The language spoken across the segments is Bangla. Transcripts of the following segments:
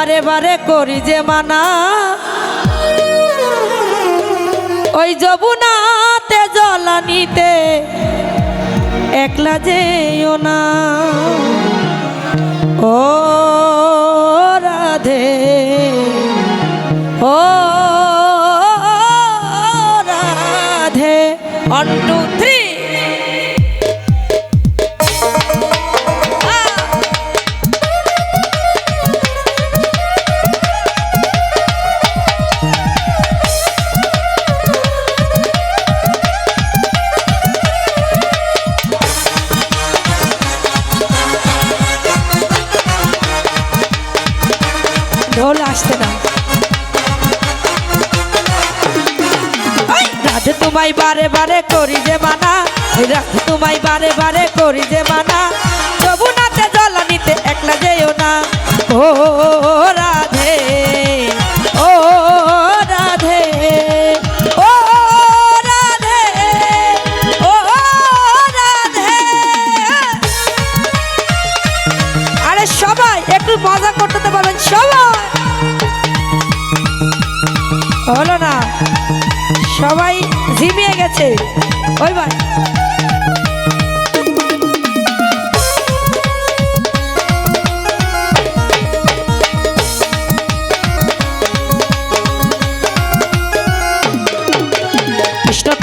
বারে বারে করি যে মানা। ওই যবুনাতে জলানিতে একলা যেও না। ও রাধে ও রাধে। ওয়ান টু থ্রি ঢোল আসতে না তোমায় বারে বারে করি যে মানা। তোমায় বারে বারে করি যে মানা। যমুনাতে সবাই ঝিমিয়ে গেছে। ওই ভাই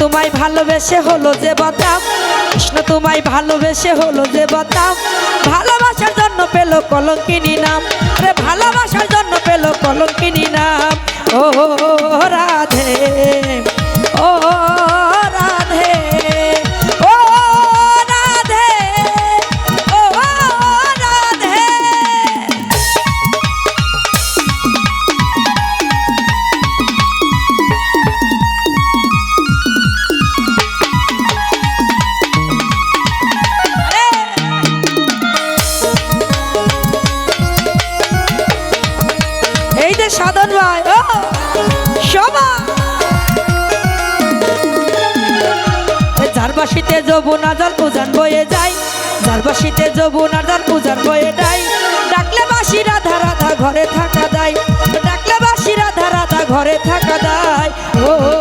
তোমায় ভালোবেসে হলো যে বদাম কৃষ্ণ তোমায় ভালোবেসে হলো যে বদাম ভালোবাসার জন্য পেল কলঙ্কিনী নাম। রে ভালোবাসার জন্য পেল কলঙ্কিনী নাম। ও, রাধে। ও ঝারবাসিতে যবুন আজান উজান বয়ে যায় ঝারবাসিতে যবুন আজান উজান বয়ে যায় ডাকলে বাসি রাধা ঘরে থাকা দেয় ডাকলে বাসি রাধা ঘরে থাকা দেয় ও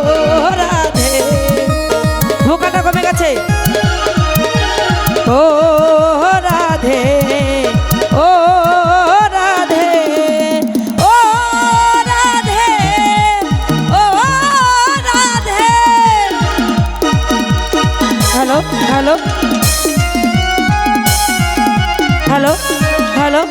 হ্যালো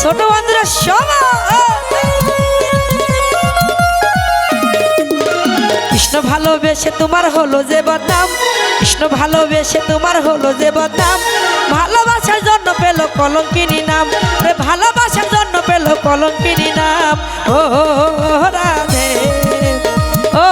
ছোট বন্ধুরা কৃষ্ণ ভালোবেসে তোমার হলো যে বদনাম কৃষ্ণ ভালোবেসে তোমার হলো যে বদনাম ভালোবাসার জন্য পেল কলঙ্কিনী নাম। রে ভালোবাসার জন্য পেল কলঙ্কিনী নাম। ও রাধে। ও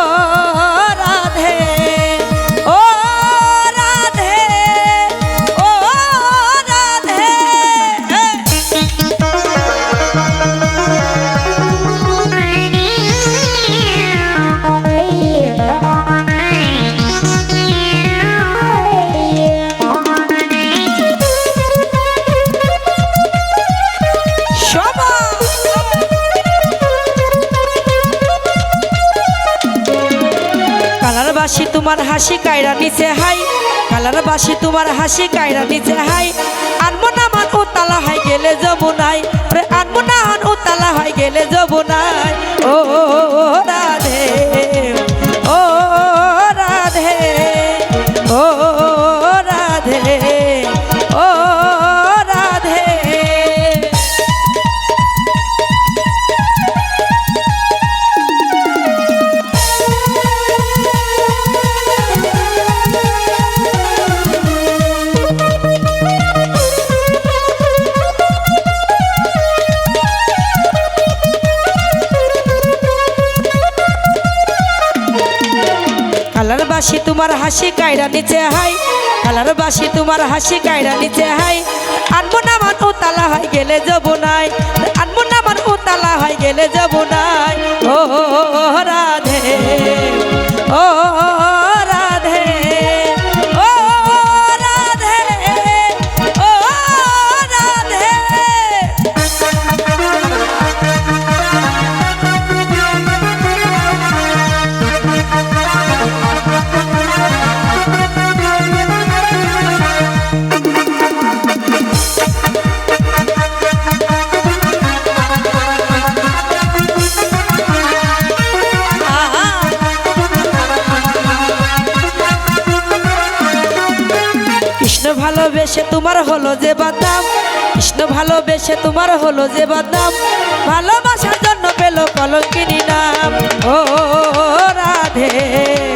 বাসি তোমার হাসি কায়রা নিচে হাই। কালার বাসি তোমার হাসি কায়রা নিচে হাই। আনমো না মান তালা হাই গেলে যাব নাই আনমো না ও তালা হাই গেলে যাব ও কালার বাসি তোমার হাসি কায়রা নিচে হাই। কালার বাসি তোমার হাসি কায়রা নিচে হাই। আনব না মান ও তালা হয় গেলে যাব নাই। আনব না মান ও তালা হয় গেলে যাব নাই। ও কৃষ্ণ ভালোবেসে তোমার হলো যে বাদাম। কৃষ্ণ ভালোবেসে তোমার হলো যে বাদাম। ভালোবাসার জন্য পেল কলঙ্কিনী নাম। ও রাধে।